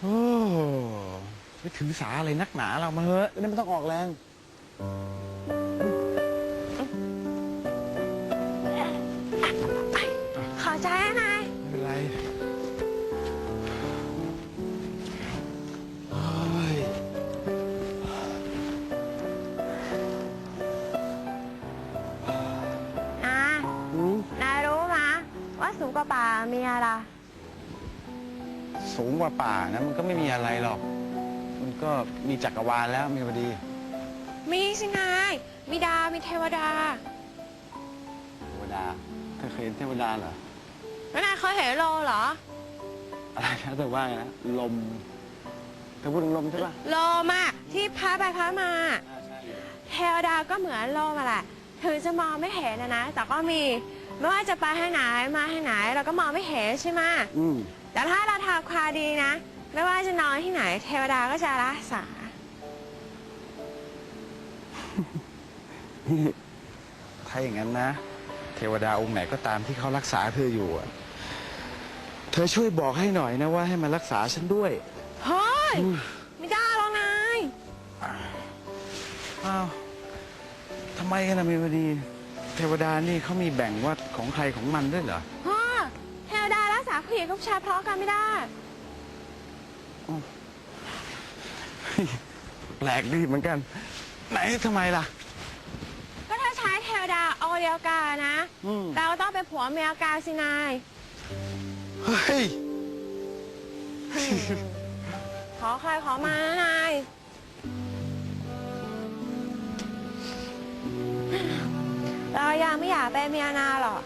โอ้ไปถือสาอะไรนักหนาเรามาเถอะนี่ไม่ต้องออกแรง ขอใจนะนายไม่เป็นไรเฮ้ยนาอืมนายรู้มะว่าสูงกว่าป่ามีอะไร สูงกว่าป่านะมันก็ไม่มีอะไรหรอก มันก็มีจักรวาลแล้วมีพอดี มีสินาย มีดาว มีเทวดา เทวดาเธอเคยเห็นเทวดาเหรอ แล้วนายเคยเห็นโลเหรอ อะไรนะเธอว่าไงนะลมเธอพูดถึงลมใช่ปะโลมาที่พาไปพามาเทวดาก็เหมือนโลมาแหละ ถึงจะมองไม่เห็นนะนะ แต่ก็มี ไม่ว่าจะไปทางไหนมาทางไหน เราก็มองไม่เห็นใช่ไหม อืม แต่ถ้าเราทำความดีนะ ไม่ว่าจะนอนที่ไหน เทวดาก็จะรักษาถ้าอย่างนั้นนะ เทวดาองค์ไหนก็ตามที่เขารักษาเธออยู่อะเธอช่วยบอกให้หน่อยนะว่าให้มารักษาฉันด้วย เฮ้ย ไม่ได้หรอกนาย อ้าวทำไมกันนะมีพอดี เทวดานี่เขามีแบ่งว่าของใครของมันด้วยเหรอพ่อเทวดารักษา ผู้หญิงกับผู้ชายพร้อมกันไม่ได้ แปลกดีเหมือนกัน ไหนทำไมล่ะ ก็ถ้าใช้เทวดาเอาเดียวกันนะ อืม เราต้องเป็นผัวเมียกันสินาย เฮ้ย ขอใครขอมานะนาย เรายังไม่อยากเป็นเมียนาหรอก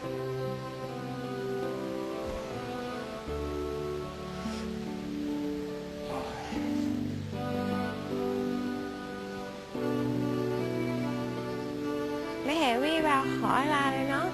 ไม่เห็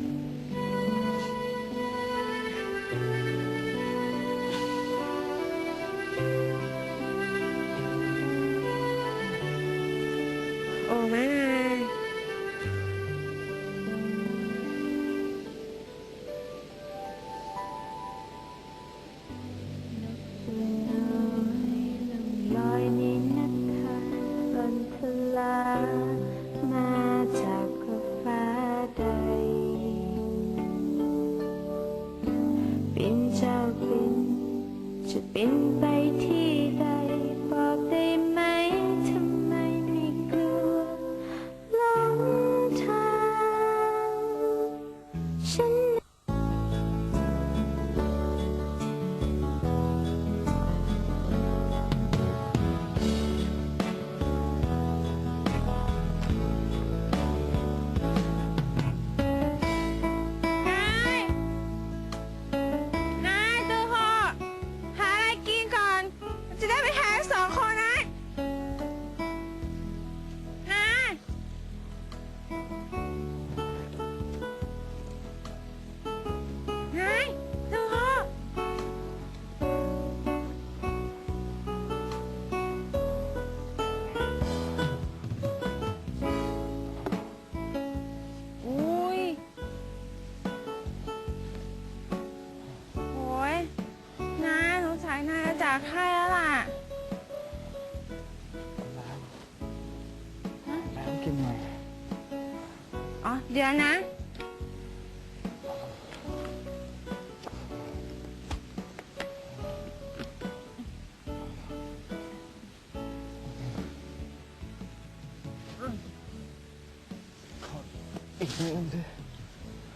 บินเจ้าบินจะบินไป กินหน่อยอ๋อ เดี๋ยวนะ อีกนิดนึงสิ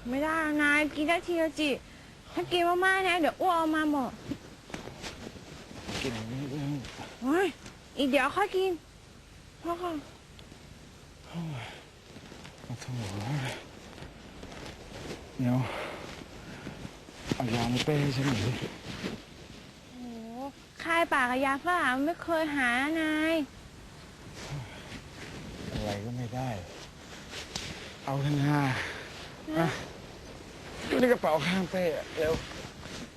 ไม่ได้นายกินได้ทีละจิถ้ากินมากๆเนี่ยเดี๋ยวอ้วกออกมาหมดกินอีกนิดนึง โอ้ยอีกเดี๋ยวค่อยกินพ่อค่ะโอ้โห เดี๋ยวเอายามาเป้ให้ฉันหน่อยดิโอ้ค่ายปากกับยาฝรั่งไม่เคยหานาย อะไรก็ไม่ได้ เอาเถอะนาอะดูในกระเป๋าข้างเป้อะเร็ว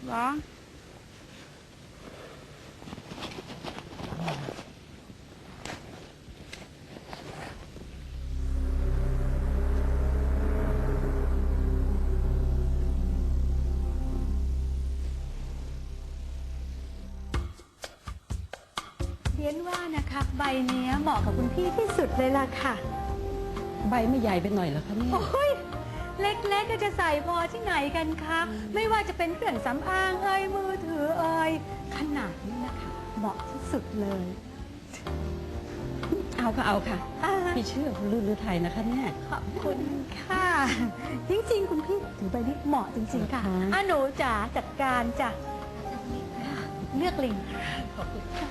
เหรอ เรียนว่านะคะใบเนี้ยเหมาะกับคุณพี่ที่สุดเลยล่ะค่ะ ใบไม่ใหญ่ไปหน่อยเหรอคะเนี่ย โอ้ยเล็กๆก็จะใส่พอที่ไหนกันคะ ไม่ว่าจะเป็นเครื่องสำอางเอ่ยมือถือเอ่ยขนาดนี้นะคะ เหมาะที่สุดเลย เอาก็เอาค่ะ อ่าพี่เชื่อคุณลือลือไทยนะคะเนี่ย ขอบคุณค่ะ จริงๆ คุณพี่ถือใบนี้เหมาะจริงๆค่ะค่ะอะหนูจ๋าจัดการจ้ะเลือกลิง ขอบคุณค่ะ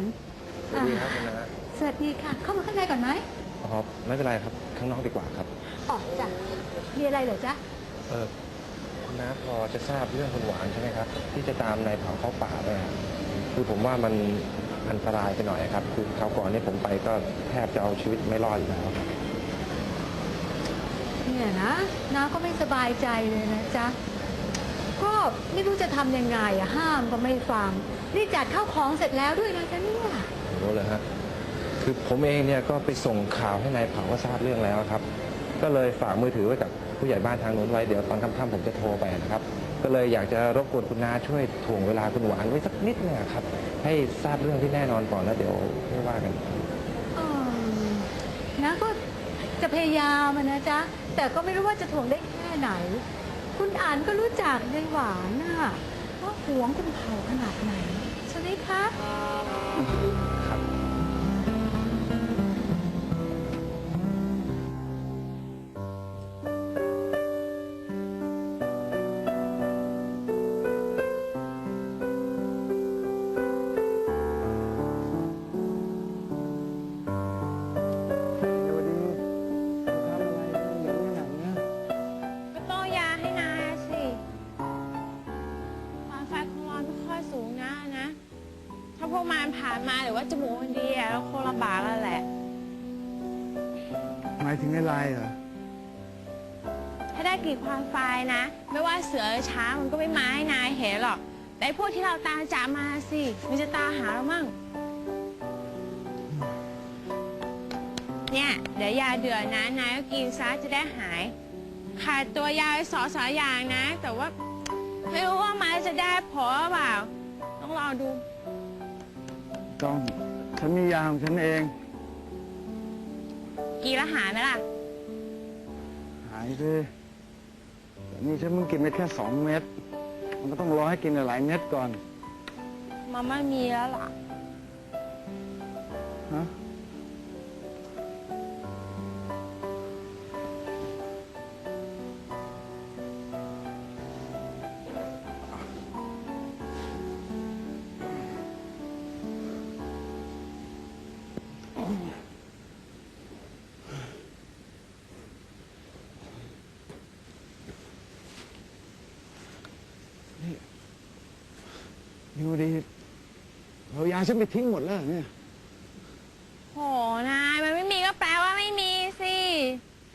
นสวัสดีครับคุณน้าสวัสดีค่ะ เข้ามาข้างในก่อนไหมอ๋อไม่เป็นไรครับ ข้างนอกดีกว่าครับ อ๋อจ้ะ มีอะไรเหรอจ๊ะ เออคุณน้าพอจะทราบเรื่องคุณหวานใช่ไหมครับ ที่จะตามนายเผาเข้าป่าเนี่ยคือผมว่ามันอันตรายไปหน่อยครับ คือคราวก่อนเนี่ยผมไปก็แทบจะเอาชีวิตไม่รอดอยู่แล้วครับเนี่ยนะน้าก็ไม่สบายใจเลยนะจ๊ะ ก็ไม่รู้จะทำยังไงอะห้ามก็ไม่ฟัง นี่จัดข้าวของเสร็จแล้วด้วยนะจ๊ะเนี่ยรู้เลยฮะคือผมเองเนี่ยก็ไปส่งข่าวให้นายเผาก็ทราบเรื่องแล้วครับ ก็เลยฝากมือถือไว้กับผู้ใหญ่บ้านทางนู้นไว้เดี๋ยวตอนค่ำๆผมจะโทรไปนะครับ ก็เลยอยากจะรบกวนคุณนาช่วยถ่วงเวลาคุณหวานไว้สักนิดนึงอะครับ ให้ทราบเรื่องที่แน่นอนก่อนแล้วเดี๋ยวไม่ว่ากันอืมนะก็จะพยายามอะนะจ๊ะ แต่ก็ไม่รู้ว่าจะถ่วงได้แค่ไหน คุณอ่านก็รู้จักยายหวานน่ะว่าหวงคุณเผาขนาดไหน ใพวกมันผ่านมาหรือว่าจมูกมันดีอะเราคงลำบากแล้วแหละ หมายถึงอะไรเหรอ ถ้าได้กลิ่นความไฟนะ ไม่ว่าเสือหรือช้างมันก็ไม่มาให้นายเห็นหรอก แต่ไอ้พวกที่เราตามจับมาสิมันจะตามหาเรามั่ง เนี่ย เดี๋ยวยาเดือดนะนายก็กินซะจะได้หาย ขาดตัวยาไปสองสามอย่างนะ แต่ว่า ไม่รู้ว่ามันจะได้ผลหรือเปล่า ต้องรอดู ต้อง ฉันมียาของฉันเองกินแล้วหายไหมล่ะ หายสิแต่นี่ฉันเพิ่งกินไปแค่สองเม็ด มันก็ต้องรอให้กินหลายๆเม็ดก่อน มันไม่มีแล้วล่ะ ฮะ นี่ดูดิเรายาฉันไปทิ้งหมดแล้วเหรอเนี่ย โหนายมันไม่มีก็แปลว่าไม่มีสิ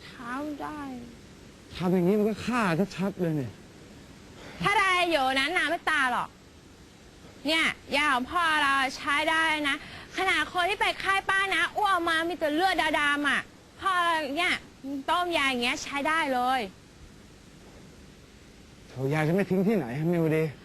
เท้าได้ ทำอย่างนี้มันก็ฆ่าชัดๆเลยเนี่ย ถ้าได้อยู่นั้นนาไม่ตายหรอก เนี่ยยาของพ่อเราใช้ได้นะ ขนาดคนที่ไปค่ายป้านะอ้วกมามีแต่เลือดดำๆอะพ่อเราเนี่ยต้มยาอย่างเงี้ยใช้ได้เลยโถยาฉันไม่ทิ้งที่ไหนฮะมิวดีโ